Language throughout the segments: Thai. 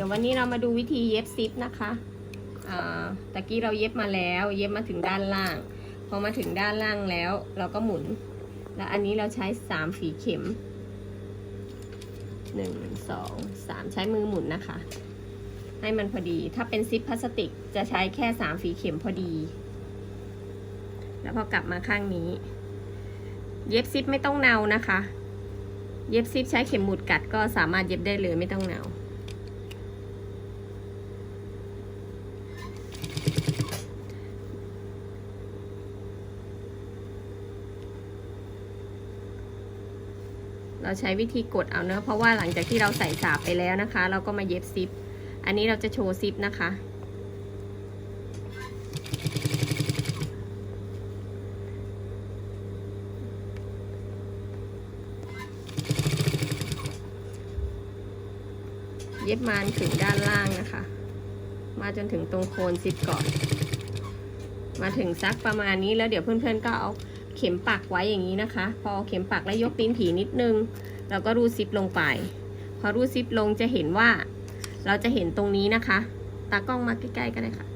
ดี๋ยววันนี้เรามาดูวิธีเย็บซิปนะคะตะกี้เราเย็บมาแล้ว เย็บมาถึงด้านล่าง พอมาถึงด้านล่างแล้ว เราก็หมุน แล้วอันนี้เราใช้สามฝีเข็มหนึ่งสองสามใช้มือหมุนนะคะ ให้มันพอดี ถ้าเป็นซิปพลาสติกจะใช้แค่สามฝีเข็มพอดี แล้วพอกลับมาข้างนี้ เย็บซิปไม่ต้องเนานะคะ เย็บซิปใช้เข็มหมุดกัดก็สามารถเย็บได้เลยไม่ต้องเนา เราใช้วิธีกดเอาเนอะเพราะว่าหลังจากที่เราใส่สาบไปแล้วนะคะ เราก็มาเย็บซิป อันนี้เราจะโชว์ซิปนะคะ เย็บมาถึงด้านล่างนะคะ มาจนถึงตรงโคนซิปก่อน มาถึงซักประมาณนี้แล้วเดี๋ยวเพื่อนๆก็เอา เข็มปักไว้อย่างนี้นะคะ พอเข็มปักแล้วยกตีนผีนิดนึงเราก็รูดซิปลงไป พอรูดซิปลงจะเห็นว่า เราจะเห็นตรงนี้นะคะ ตากล้องมาใกล้ๆกันเลยค่ะ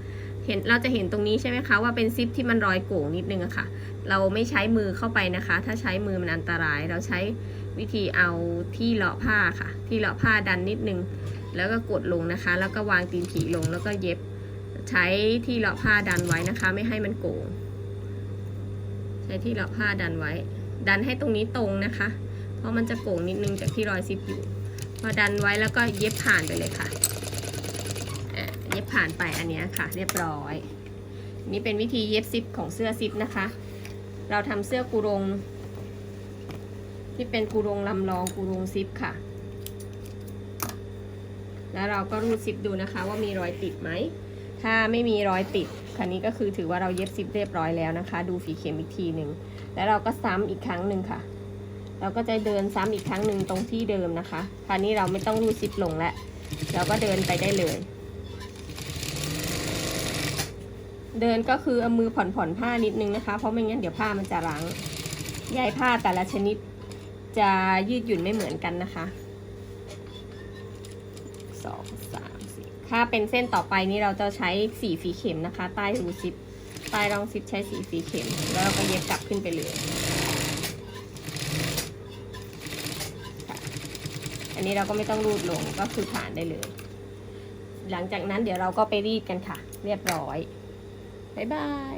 เห็นเราจะเห็นตรงนี้ใช่ไหมคะว่าเป็นซิปที่มันรอยโก่งนิดนึงอะค่ะ เราไม่ใช้มือเข้าไปนะคะ ถ้าใช้มือมันอันตราย เราใช้วิธีเอาที่เลาะผ้าค่ะ ที่เลาะผ้าดันนิดนึง แล้วก็กดลงนะคะ แล้วก็วางตีนผีลงแล้วก็เย็บใช้ที่เลาะผ้าดันไว้นะคะ ไม่ให้มันโก่ง ใช้ที่เลาผ้าดันไว้ ดันให้ตรงนี้ตรงนะคะ เพราะมันจะโก่งนิดนึงจากที่รอยซิปอยู่ พอดันไว้แล้วก็เย็บผ่านไปเลยค่ะอะเย็บผ่านไปอันนี้ค่ะ เรียบร้อย นี่เป็นวิธีเย็บซิปของเสื้อซิปนะคะ เราทำเสื้อกูรง ที่เป็นกูรงลำลองกูรงซิปค่ะ แล้วเราก็รูดซิปดูนะคะว่ามีรอยติดไหม ถ้าไม่มีรอยติดคันนี้ก็คือถือว่าเราเย็บซิปเรียบร้อยแล้วนะคะ ดูฝีเข็มอีกทีหนึ่งแล้วเราก็ซ้ำอีกครั้งหนึ่งค่ะ เราก็จะเดินซ้ำอีกครั้งหนึ่งตรงที่เดิมนะคะคราวนี้เราไม่ต้องรูดซิปลงแล้วเราก็เดินไปได้เลย เดินก็คือเอามือผ่อนผ่อนผ้านิดนึงนะคะ เพราะไม่งั้นเดี๋ยวผ้ามันจะรั้งใยผ้าแต่ละชนิดจะยืดหยุ่นไม่เหมือนกันนะคะสองสามสี่ ถ้าเป็นเส้นต่อไปนี้เราจะใช้สีฝีเข็มนะคะ ใต้รูซิปใต้รองซิปใช้สีฝีเข็ม แล้วเราก็เย็บกลับขึ้นไปเลยอันนี้เราก็ไม่ต้องรูดลงก็คือผ่านได้เลย หลังจากนั้นเดี๋ยวเราก็ไปรีดกันค่ะ เรียบร้อย บ๊ายบาย